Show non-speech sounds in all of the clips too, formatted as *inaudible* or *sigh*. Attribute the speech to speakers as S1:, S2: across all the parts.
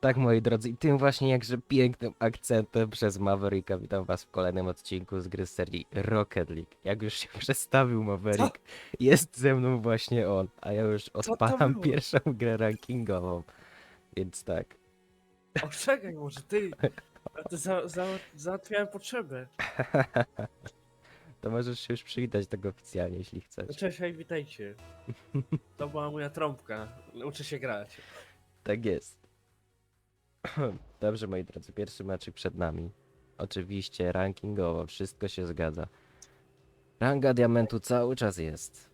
S1: Tak, moi drodzy, i tym właśnie jakże pięknym akcentem przez Mavericka witam was w kolejnym odcinku z gry z serii Rocket League. Jak już się *laughs* przedstawił Maverick, jest ze mną właśnie on, a ja już odpalam
S2: było?
S1: pierwszą grę rankingową. Więc tak.
S2: O, czekaj, może ty. Ja to za, za, załatwiałem potrzebę. *laughs*
S1: To możesz się już przywitać tego oficjalnie, jeśli
S2: No
S1: chcesz.
S2: cześć, hej, witajcie. To była moja trąbka. Uczę się grać.
S1: Tak jest. *clears throat* Dobrze, moi drodzy, pierwszy meczek przed nami. Oczywiście rankingowo, wszystko się zgadza. Ranga diamentu cały czas jest.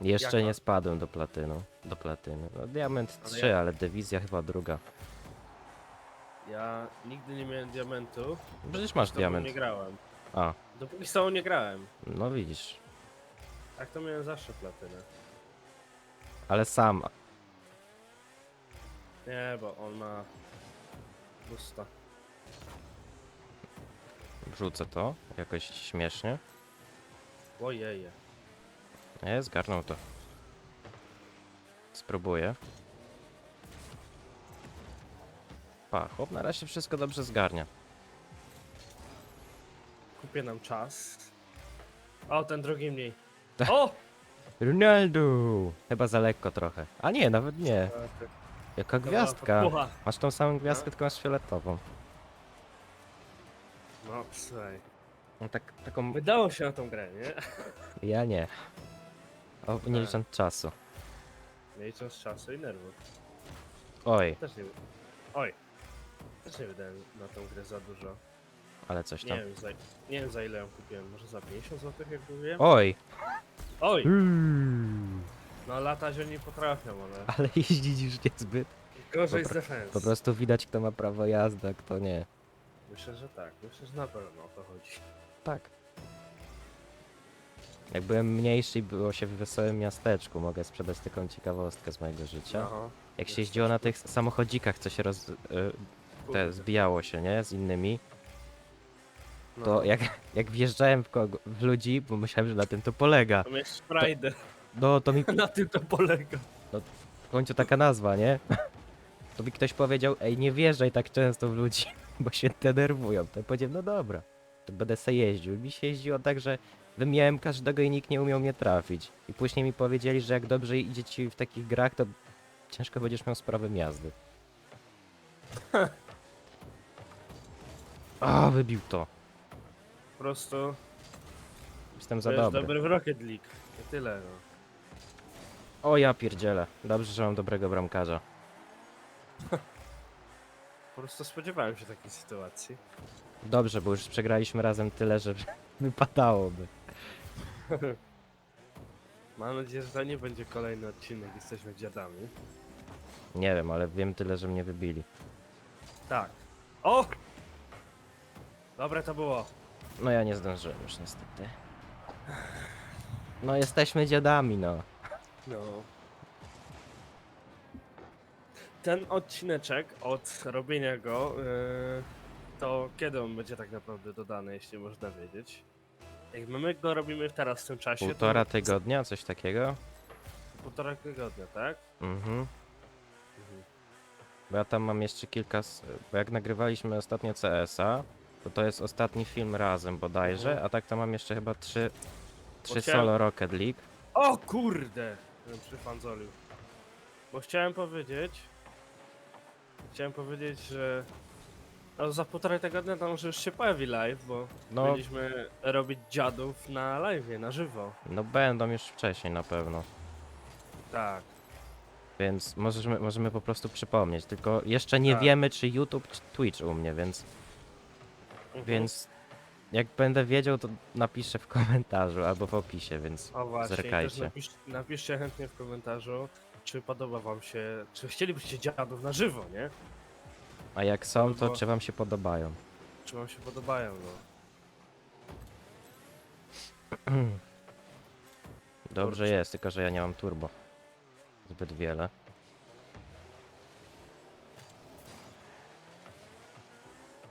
S1: Jeszcze
S2: Jaka?
S1: nie spadłem do platynu. Do platyny. No, diament
S2: Ale
S1: 3,
S2: jak?
S1: ale dywizja chyba druga.
S2: Ja nigdy nie miałem diamentu.
S1: Przecież masz diament.
S2: nie grałem.
S1: A,
S2: Dopóki z tobą nie grałem.
S1: no widzisz.
S2: Tak to miałem zawsze platynę.
S1: Ale sam.
S2: Nie, bo on ma... Pusta.
S1: Wrzucę to jakoś śmiesznie.
S2: Ojeje.
S1: Nie, zgarnął to. Spróbuję. Pa, chłop na razie wszystko dobrze zgarnia.
S2: Kupię nam czas. O, ten drugi mniej. O!
S1: Ronaldo! Chyba za lekko trochę. A nie, nawet nie. Jaka gwiazdka.
S2: podpucha.
S1: Masz tą samą gwiazdkę,
S2: No.
S1: tylko masz fioletową.
S2: No, słuchaj.
S1: No tak, taką...
S2: Wydało się na tą grę, nie?
S1: Ja nie. O, nie
S2: Tak.
S1: licząc czasu.
S2: Nie licząc czasu i nerwów.
S1: Oj,
S2: Też nie... Oj. Też nie wydałem na tą grę za dużo.
S1: Ale coś
S2: Nie
S1: tam.
S2: wiem, za, nie wiem za ile ją kupiłem. Może za 50 zł jak mówiłem?
S1: Oj!
S2: Oj!
S1: Mm.
S2: No latać oni potrafią, ale
S1: Ale *laughs* jeździć już niezbyt.
S2: gorzej z
S1: Po
S2: defense.
S1: Po prostu widać, kto ma prawo jazdy, a kto nie.
S2: Myślę, że tak. Myślę, że na pewno o to chodzi.
S1: Tak. Jak byłem mniejszy i było się w wesołym miasteczku, mogę sprzedać taką ciekawostkę z mojego życia.
S2: Aha.
S1: Jak się jeździło na tych samochodzikach, co się roz... y, te zbijało się, nie? Z innymi,
S2: No.
S1: to jak, jak wjeżdżałem w, kogo, w ludzi, bo myślałem, że na tym to polega.
S2: To mieć frajdę.
S1: No to mi *laughs*
S2: Na tym to polega.
S1: w końcu taka nazwa, nie? *laughs* To mi ktoś powiedział, ej nie wjeżdżaj tak często w ludzi, *laughs* bo się denerwują. To ja powiedziałem, no dobra, to będę se jeździł. Mi się jeździło tak, że wymiałem każdego i nikt nie umiał mnie trafić. I później mi powiedzieli, że jak dobrze idzie ci w takich grach, to ciężko będziesz miał sprawę jazdy. A, wybił to.
S2: Po prostu
S1: Jestem
S2: to
S1: za
S2: jest
S1: dobry.
S2: dobry w Rocket League. I tyle, no.
S1: O ja pierdzielę. Dobrze, że mam dobrego bramkarza.
S2: Po prostu spodziewałem się takiej sytuacji.
S1: Dobrze, bo już przegraliśmy razem tyle, że *laughs* wypadałoby. *laughs*
S2: Mam nadzieję, że to nie będzie kolejny odcinek. Jesteśmy dziadami.
S1: Nie wiem, ale wiem tyle, że mnie wybili.
S2: Tak. O! Dobre to było.
S1: No ja nie zdążyłem już niestety. No jesteśmy dziadami, no.
S2: No. Ten odcineczek od robienia go, yy, to kiedy on będzie tak naprawdę dodany, jeśli można wiedzieć? Jak my go robimy teraz w tym czasie,
S1: Półtora
S2: to
S1: tygodnia, coś takiego?
S2: półtora tygodnia, tak?
S1: Mhm.
S2: Mhm.
S1: Bo ja tam mam jeszcze kilka... s- Bo jak nagrywaliśmy ostatnio CS-a, to to jest ostatni film razem bodajże, a tak to mam jeszcze chyba trzy... Trzy
S2: chciałem-
S1: solo Rocket League.
S2: O kurde! Byłem przy fanzoliu. Bo chciałem powiedzieć... Chciałem powiedzieć, że... No za półtorej tygodnia to może już się pojawi live, bo
S1: No,
S2: Mieliśmy robić dziadów na live, na żywo.
S1: no będą już wcześniej na pewno.
S2: Tak.
S1: Więc możemy, możemy po prostu przypomnieć. Tylko jeszcze nie
S2: Tak.
S1: wiemy, czy YouTube, czy Twitch u mnie, więc Więc jak będę wiedział, to napiszę w komentarzu albo w opisie, więc
S2: O właśnie, też
S1: zerkajcie.
S2: napisz, napiszcie chętnie w komentarzu, czy podoba wam się, czy chcielibyście dziadów na żywo, nie?
S1: A jak są, to
S2: Albo-
S1: czy wam się podobają?
S2: Czy wam się podobają, no. *clears throat*
S1: Dobrze
S2: Kurczę.
S1: jest, tylko że ja nie mam turbo. Zbyt wiele.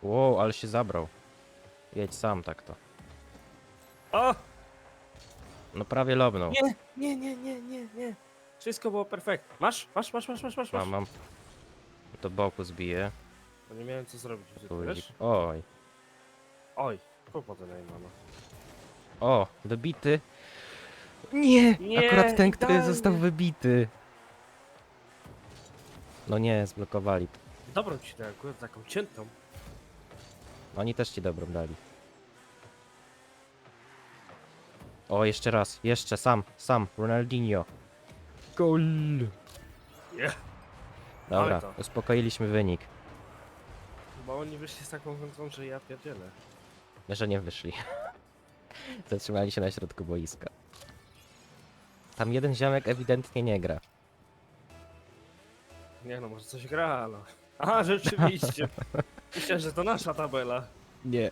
S1: Wow, ale się zabrał. Jedź sam tak to.
S2: O!
S1: No prawie lobnął.
S2: Nie, nie, nie, nie, nie, nie. Wszystko było perfekt. Masz? Masz, masz, masz, masz, masz.
S1: Mam, mam. Do boku zbiję.
S2: Bo nie miałem co zrobić, wiesz?
S1: Oj.
S2: Oj, kłopoty na mama.
S1: O, wybity. Nie!
S2: Nie,
S1: Akurat ten, który
S2: idealnie.
S1: został wybity. No nie, zblokowali.
S2: Dobrą ci dałem, akurat taką ciętą.
S1: Oni też ci dobrą dali. O, jeszcze raz, jeszcze sam, sam, Ronaldinho. Gol!
S2: Nie.
S1: Dobra,
S2: Ale to.
S1: uspokoiliśmy wynik.
S2: Bo oni wyszli z taką końcą, że ja pierdzielę.
S1: Że nie wyszli. *laughs* Zatrzymali się na środku boiska. Tam jeden ziomek ewidentnie nie gra.
S2: Nie no, może coś gra, no. Aha, rzeczywiście. *laughs* Myślę, że to nasza tabela.
S1: Nie.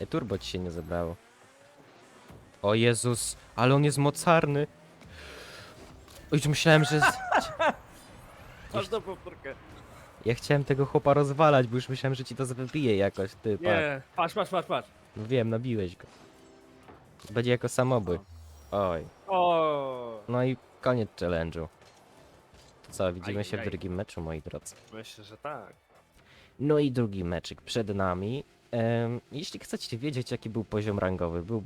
S1: E, turbo ci się nie zebrało. O Jezus, ale on jest mocarny. Już myślałem, że... z- *laughs*
S2: Masz do powtórkę.
S1: Ja chciałem tego chłopa rozwalać, bo już myślałem, że ci to wybije jakoś, ty.
S2: Nie, patrz, patrz, patrz, patrz.
S1: No wiem, nabiłeś go. Będzie jako samobój. Oj.
S2: O,
S1: No i koniec challenge'u. Co, widzimy się w drugim meczu, moi drodzy.
S2: myślę, że tak.
S1: No i drugi meczyk przed nami. Jeśli chcecie wiedzieć, jaki był poziom rangowy, był,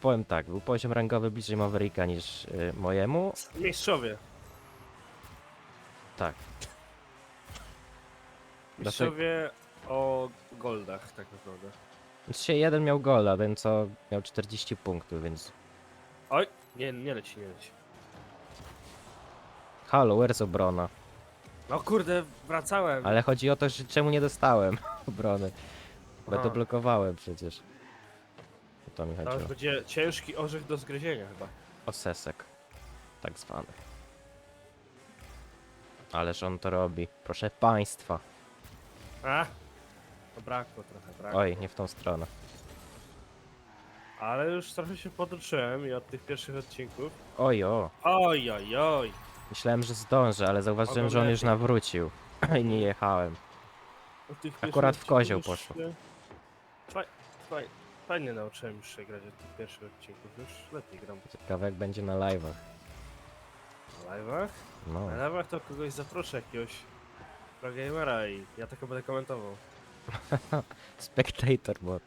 S1: powiem tak, był poziom rangowy bliżej Mavericka niż y, mojemu.
S2: Mistrzowie.
S1: Tak. *laughs*
S2: Mistrzowie o goldach, tak naprawdę.
S1: Dzisiaj jeden miał gola, ten co miał 40 punktów, więc...
S2: Oj, nie, nie leci, nie leci.
S1: Halo, where's obrona?
S2: No kurde, wracałem.
S1: Ale chodzi o to, że czemu nie dostałem *laughs* obrony. Bo
S2: Aha.
S1: to blokowałem przecież. O to mi
S2: To już
S1: chodziło.
S2: będzie ciężki orzech do zgryzienia chyba.
S1: Osesek. Tak zwany. Ależ on to robi. Proszę państwa.
S2: A, to brakło trochę, brakło.
S1: Oj, nie w tą stronę.
S2: Ale już trochę się poduczyłem i od tych pierwszych odcinków.
S1: Oj, o.
S2: Oj, oj, oj.
S1: Myślałem, że zdążę, ale zauważyłem, że on już nawrócił. *clears throat* I nie jechałem.
S2: Od tych
S1: Akurat w kozioł
S2: odcinków
S1: poszło.
S2: już się- Faj, faj, fajnie nauczyłem się grać od tych pierwszych odcinków. Już lepiej gram
S1: Ciekawe jak będzie na live'ach.
S2: na live'ach.
S1: No.
S2: Na live'ach to kogoś zaproszę, jakiegoś pro gamera i ja tylko będę komentował. *laughs*
S1: Spectator bot.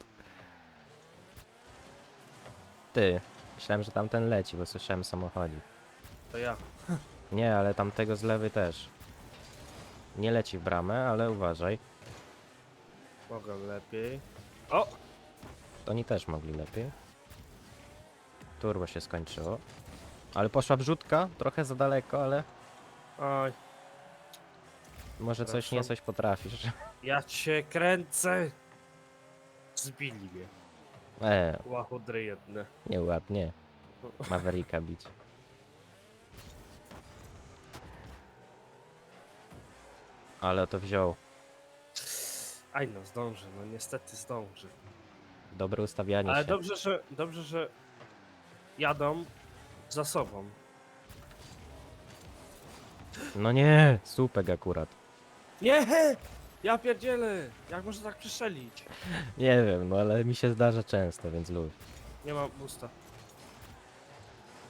S1: Ty. Myślałem, że tamten leci, bo słyszałem samochodzik.
S2: To ja.
S1: Nie, ale tamtego z lewej też. Nie leci w bramę, ale uważaj.
S2: Mogę lepiej. O!
S1: To oni też mogli lepiej. Turbo się skończyło. Ale poszła wrzutka, trochę za daleko, ale
S2: Oj,
S1: może coś nie coś potrafisz. *laughs*
S2: ja cię kręcę! Zbili mnie.
S1: Eee,
S2: Łachudry jedne.
S1: nieładnie. *laughs* Mavericka bić. Ale to wziął.
S2: Aj no, zdąży, no niestety zdąży.
S1: Dobre ustawianie
S2: Ale
S1: się.
S2: dobrze, że dobrze, że jadą za sobą.
S1: No nie, słupek akurat.
S2: Nie! Ja pierdzielę! Jak można tak przestrzelić?
S1: Nie wiem, no ale mi się zdarza często, więc luz.
S2: Nie mam busta.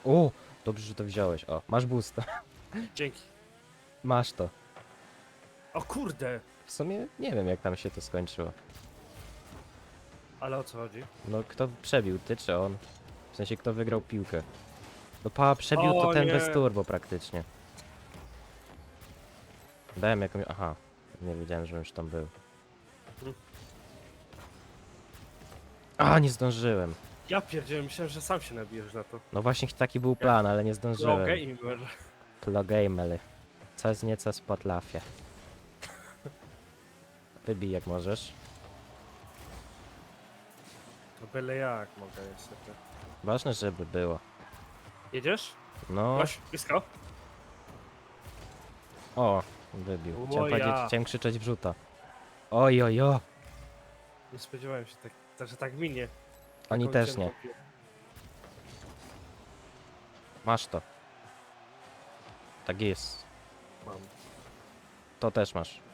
S1: O, dobrze, że to wziąłeś. O, masz boosta.
S2: Dzięki.
S1: Masz to.
S2: O kurde!
S1: W sumie nie wiem, jak tam się to skończyło.
S2: Ale o co chodzi?
S1: No, kto przebił, ty czy on? W sensie, kto wygrał piłkę? No, pa, przebił to
S2: O
S1: ten
S2: nie.
S1: bez turbo praktycznie. Dałem jakąś... Aha. Nie wiedziałem, że już tam był. A, nie zdążyłem.
S2: Ja pierdzielę, myślałem, że sam się nabijesz na to.
S1: No właśnie taki był plan, ale nie zdążyłem.
S2: gamer.
S1: Plogejmely. Co z nieco spotlafie. Wybij jak możesz.
S2: To byle jak mogę niestety.
S1: Ważne, żeby było.
S2: Jedziesz?
S1: No,
S2: blisko.
S1: o, wybił.
S2: O
S1: Chciałem powiedzieć, chciałem krzyczeć wrzuta. Oj, oj, oj.
S2: Nie spodziewałem się, tak, tak, że tak minie.
S1: Oni
S2: Taką
S1: też nie. Masz to. Tak jest.
S2: Mam.
S1: To też masz.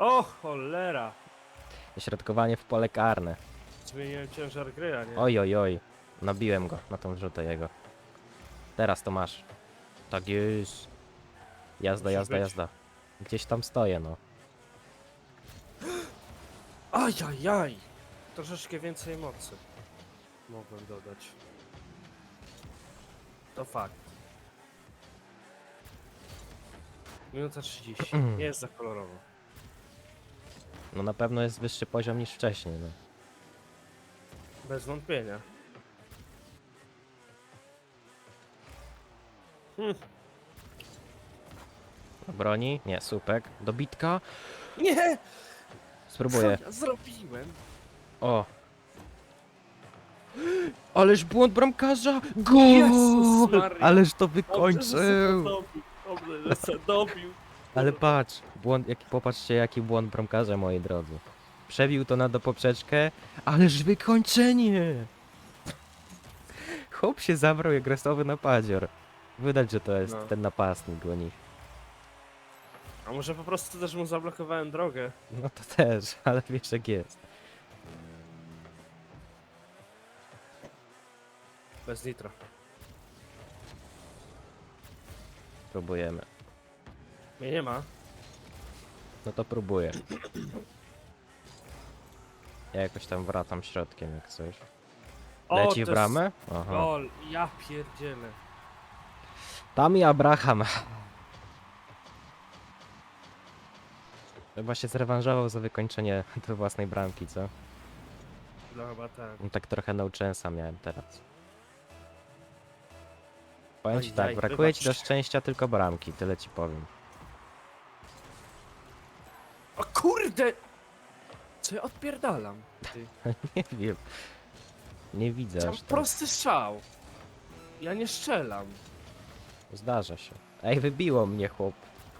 S2: O cholera!
S1: Środkowanie w pole karne.
S2: Zmieniłem ciężar gry, a nie?
S1: Oj, oj, oj. Nabiłem go na tą rzutę jego. Teraz to masz. Tak jest. Jazda,
S2: Musi
S1: jazda,
S2: być.
S1: jazda. Gdzieś tam stoję, no.
S2: Ajajaj! Troszeczkę więcej mocy mogłem dodać. To fakt. Minuta 30. *clears throat* Nie jest za kolorowo.
S1: No na pewno jest wyższy poziom niż wcześniej, no.
S2: Bez wątpienia. Hm.
S1: Broni? Nie, słupek. Dobitka?
S2: Nie!
S1: Spróbuję.
S2: Co ja zrobiłem?
S1: O! Ależ błąd bramkarza!
S2: Jezus
S1: Gol!
S2: Maria.
S1: Ależ to
S2: Dobrze, że
S1: wykończył!
S2: dobił. Dobrze, że se dobił.
S1: Ale patrz, błąd, jaki, popatrzcie jaki błąd bramkarza, moi drodzy. Przebił to na do poprzeczkę, ależ wykończenie! Chłop się zabrał jak resowy napadzior. Widać, że to jest
S2: No.
S1: ten napastnik u nich.
S2: A może po prostu też mu zablokowałem drogę?
S1: No to też, *laughs* ale wiesz jak jest.
S2: Bez nitra.
S1: Próbujemy.
S2: Mnie nie ma.
S1: No to próbuję. Ja jakoś tam wracam środkiem jak coś.
S2: O,
S1: Leci
S2: to
S1: w
S2: jest
S1: bramę? Aha.
S2: Gol, ja pierdzielę.
S1: Tam i Abraham. Chyba się zrewanżował za wykończenie *laughs* do własnej bramki, co?
S2: No chyba tak.
S1: No tak trochę no chance'a miałem teraz. Powiem ci
S2: Oj,
S1: tak,
S2: jaj,
S1: brakuje ci do szczęścia tylko bramki, tyle ci powiem.
S2: O kurde! Co ja odpierdalam? Ty. *laughs*
S1: Nie wiem. Nie widzę
S2: Mam
S1: aż tak.
S2: prosty strzał. Ja nie strzelam.
S1: Zdarza się. Ej, wybiło mnie chłop.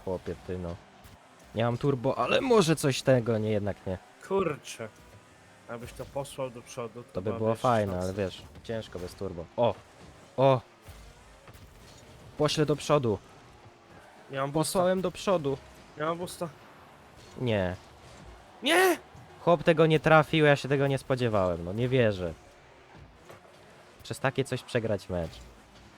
S1: Chłopie, ty no. Nie mam turbo, ale może coś tego, nie jednak nie.
S2: Kurczę. Abyś to posłał do przodu.
S1: To by było
S2: jeszcze
S1: fajne,
S2: szansa.
S1: ale wiesz, ciężko bez turbo. O! O! Poślę do przodu.
S2: Nie mam busta.
S1: Posłałem do przodu.
S2: Nie mam busta.
S1: Nie.
S2: Nie!
S1: Chłop tego nie trafił, ja się tego nie spodziewałem, no nie wierzę. Przez takie coś przegrać mecz.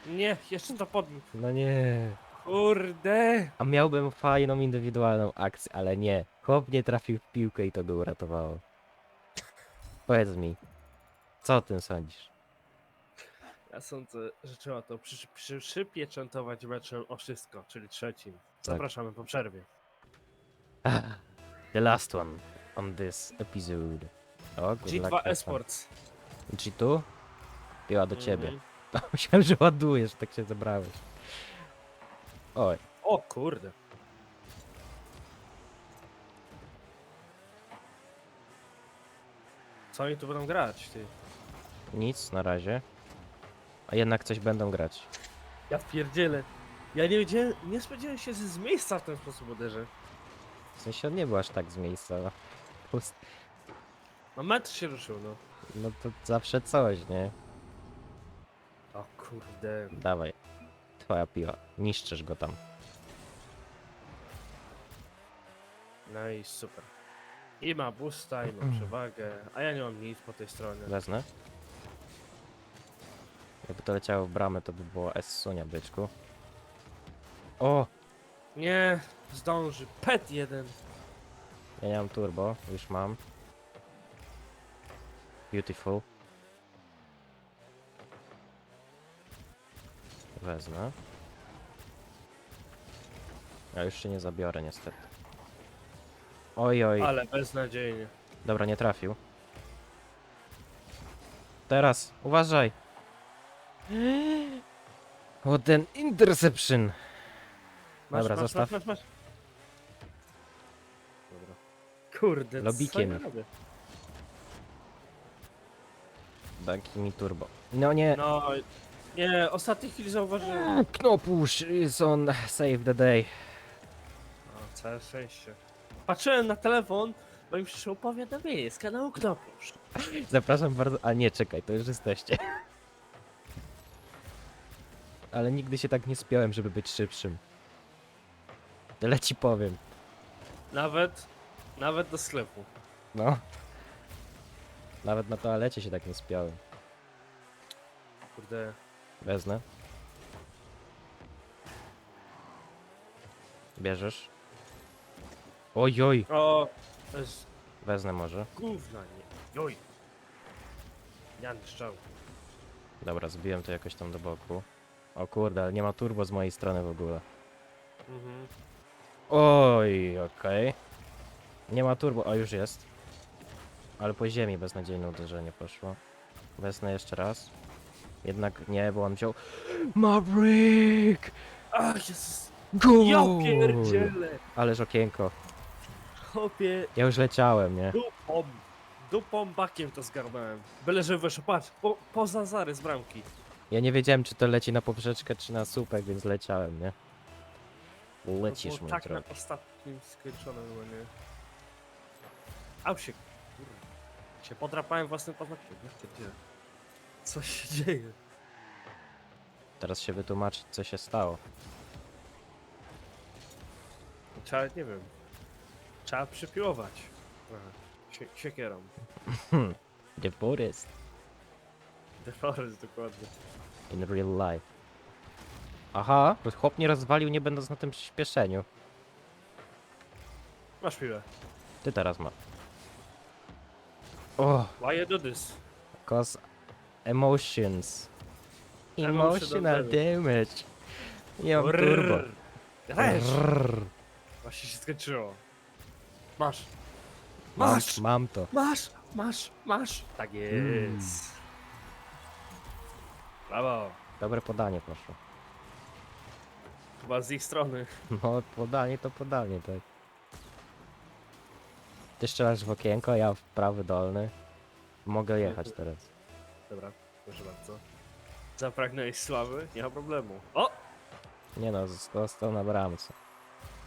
S2: Nie, jeszcze to podbił.
S1: No nie.
S2: Kurde!
S1: A miałbym fajną indywidualną akcję, ale nie. Chłop nie trafił w piłkę i to go uratowało. Powiedz mi, co o tym sądzisz?
S2: Ja sądzę, że trzeba to przy, przy, przypieczętować meczem o wszystko, czyli trzecim. Zapraszamy po przerwie. *laughs*
S1: The last one on this episode. O, good luck,
S2: G2
S1: have fun.
S2: Esports.
S1: G2? Piła do ciebie.
S2: Mhm. *laughs*
S1: Myślałem, że ładujesz, tak się zebrałeś. Oj,
S2: O kurde. Co oni tu będą grać, ty?
S1: nic na razie. A jednak coś będą grać.
S2: Ja pierdzielę. Ja nie wiedziałem, nie spodziewałem się, że z miejsca w ten sposób uderzę.
S1: W sensie on nie był aż tak z miejsca. no. Pust-
S2: No metr się ruszył, no.
S1: No to zawsze coś, nie?
S2: O kurde.
S1: Dawaj. Twoja piła. Niszczysz go tam.
S2: No i super. I ma boosta, i ma przewagę, a ja nie mam nic po tej stronie.
S1: Wezmę. Jakby to leciało w bramę, to by było S-sunia, byczku. O!
S2: Nie, zdąży. Pet jeden.
S1: Ja nie mam turbo, już mam. Beautiful. Wezmę. Ja już się nie zabiorę niestety. Oj, oj.
S2: Ale beznadziejnie.
S1: Dobra, nie trafił. Teraz, uważaj. *gasps* O ten interception.
S2: Masz,
S1: Dobra,
S2: masz,
S1: zostaw.
S2: Masz, masz, masz. Dobra. Kurde,
S1: Lobikiem.
S2: co ja robię?
S1: Daki mi turbo. No nie.
S2: No, nie, ostatniej chwili zauważyłem.
S1: Knopusz is on save the day.
S2: O, całe szczęście. Patrzyłem na telefon, bo mi przyszło powiadomienie z kanału Knopusz. *laughs*
S1: Zapraszam bardzo. A nie, czekaj, to już jesteście. *laughs* Ale nigdy się tak nie spiąłem, żeby być szybszym. Tyle ci powiem.
S2: Nawet, nawet do sklepu.
S1: No. Nawet na toalecie się tak nie spiałem.
S2: Kurde.
S1: Wezmę. Bierzesz? Oj, oj.
S2: O, to jest
S1: Wezmę może.
S2: gówna, nie. Joj. Ja nie szczał.
S1: Dobra, zbiłem to jakoś tam do boku. O kurde, ale nie ma turbo z mojej strony w ogóle.
S2: Mhm.
S1: Oj, okej. Nie ma turbo, o już jest. Ale po ziemi beznadziejne uderzenie poszło. Wezmę jeszcze raz. Jednak nie, bo on wziął... Maverick!
S2: Ach, Jezus.
S1: Goal!
S2: Ja pierdzielę.
S1: Ależ okienko.
S2: Chopie,
S1: Ja już leciałem, nie?
S2: dupą. Dupą bakiem to zgarnąłem. Byle, że weszło, patrz, po, poza zarys bramki.
S1: Ja nie wiedziałem, czy to leci na poprzeczkę, czy na słupek, więc leciałem, nie? Lecisz, mój
S2: tak na
S1: drogi.
S2: ostatnim skończonym, no nie. Au się, kurwa. Się podrapałem własnym dzieje? Co się dzieje?
S1: Teraz się wytłumaczyć, co się stało.
S2: Trzeba, nie wiem. Trzeba przypiłować. Sie siekierą. *laughs*
S1: The forest
S2: The Forest, dokładnie.
S1: in real life. Aha, bo chłop nie rozwalił, nie będąc na tym przyspieszeniu.
S2: Masz piłę.
S1: Ty teraz ma. O,
S2: Why you do this?
S1: cause emotions.
S2: Emotional
S1: Emotional damage. Nie mam turbo.
S2: Rrrr. Ja też.
S1: Rrrr.
S2: Właśnie się skończyło. Masz.
S1: Mam,
S2: Masz!
S1: mam to.
S2: Masz! Masz! Masz! Tak jest.
S1: Mm.
S2: Brawo.
S1: Dobre podanie poszło.
S2: Chyba z ich strony.
S1: No, podanie to podanie, tak. Ty strzelasz w okienko, ja w prawy dolny. Mogę jechać teraz.
S2: Dobra, proszę bardzo. Zapragnąłeś sławy? Nie ma problemu. O!
S1: Nie no, został na bramce.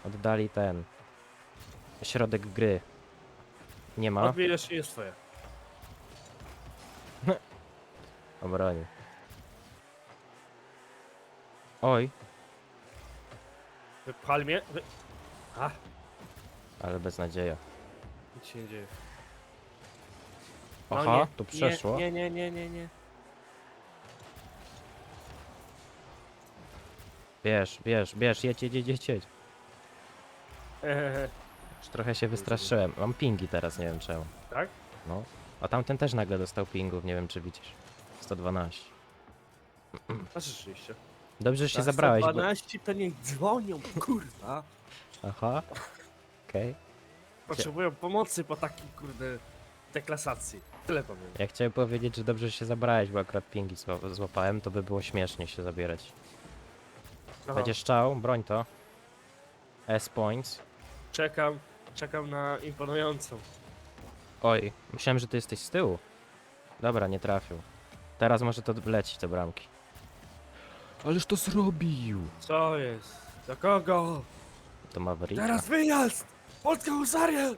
S1: Oddali ten. Środek gry. Nie ma.
S2: Odbijesz i jest twoje. *laughs*
S1: Obronił. Oj,
S2: Wypchali mnie. Wy... A,
S1: ale bez nadzieja.
S2: nic się nie dzieje. No
S1: Aha,
S2: nie,
S1: tu przeszło.
S2: Nie, nie, nie, nie, nie.
S1: Bierz, bierz, bierz, jedź, jedź, jedź, jedź, jedź.
S2: Ehehe.
S1: Już trochę się wystraszyłem. Mam pingi teraz, nie wiem czemu.
S2: Tak?
S1: No. A tamten też nagle dostał pingów, nie wiem czy widzisz. 112.
S2: A rzeczywiście.
S1: Dobrze, że się
S2: Na
S1: zabrałeś, bo...
S2: 112 to niech dzwonią, kurwa.
S1: Aha. Okej.
S2: Potrzebują pomocy po takiej, kurde, deklasacji. Tyle powiem.
S1: Ja chciałem powiedzieć, że dobrze, że się zabrałeś, bo akurat pingi zła- złapałem, to by było śmiesznie się zabierać. Będziesz szczał, broń to. S-points.
S2: Czekam, czekam na imponującą.
S1: Oj, myślałem, że ty jesteś z tyłu. Dobra, nie trafił. Teraz może to lecieć do bramki. Ależ to zrobił!
S2: Co jest? Do kogo?
S1: To Mavericka.
S2: Teraz wyjazd! Polska husaria!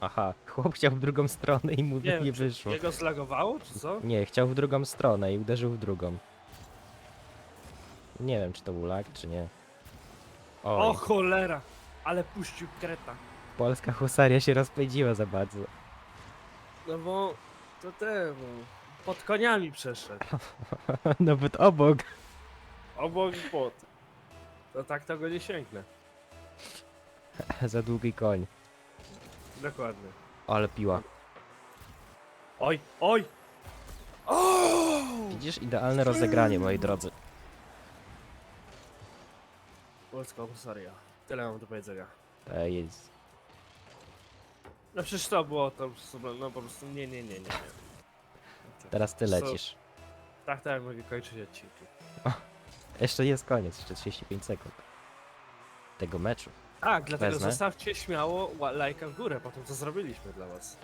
S1: Aha, chłop chciał w drugą stronę i mu nie,
S2: wiem, czy
S1: wyszło.
S2: Jego zlagowało, czy co?
S1: Nie, chciał w drugą stronę i uderzył w drugą. Nie wiem, czy to był lag, czy nie. Oj,
S2: O cholera! Ale puścił kreta.
S1: polska husaria się rozpędziła za bardzo.
S2: No bo to temu. Pod koniami przeszedł. *laughs*
S1: Nawet obok.
S2: Obok i pod. To tak to go nie sięgnę. *laughs*
S1: za długi koń.
S2: Dokładnie.
S1: Ale piła.
S2: Oj, oj! O!
S1: Widzisz, idealne rozegranie, moi drodzy.
S2: Polska husaria. Tyle mam do powiedzenia.
S1: To jest.
S2: No przecież to było to no po prostu nie, nie, nie, nie. nie.
S1: Teraz ty
S2: Co?
S1: lecisz.
S2: Tak, tak, mogę kończyć odcinki.
S1: Jeszcze jest koniec, jeszcze 35 sekund. Tego meczu.
S2: Tak, dlatego
S1: Wezmę.
S2: zostawcie śmiało ła- lajka w górę po tym, co zrobiliśmy dla was.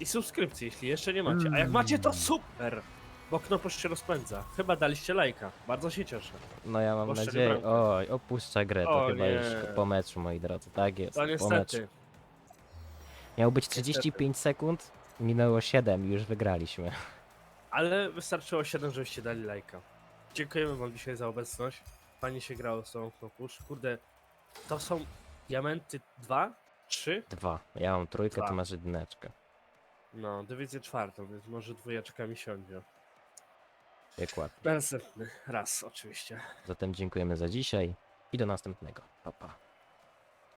S2: I subskrypcję, jeśli jeszcze nie macie. A jak macie, to super! Bo Knoposz się rozpędza. Chyba daliście lajka. Bardzo się cieszę.
S1: No ja mam nadzieję.
S2: bramkę.
S1: Oj, opuszcza grę, to
S2: O
S1: chyba
S2: nie.
S1: już po meczu, moi drodzy. Tak jest.
S2: To
S1: po meczu.
S2: niestety.
S1: Miało być 35 sekund, minęło 7 i już wygraliśmy.
S2: Ale wystarczyło 7, żebyście dali lajka. Dziękujemy wam dzisiaj za obecność. Fajnie się grało z tą Knopusz. Kurde, to są diamenty 2 Trzy?
S1: Dwa. Ja mam trójkę,
S2: Dwa.
S1: ty masz jedyneczkę.
S2: No, dywizję czwartą, więc może dwójeczka mi siądzie.
S1: Dokładnie.
S2: Następny raz, oczywiście.
S1: Zatem dziękujemy za dzisiaj i do następnego. Pa, pa.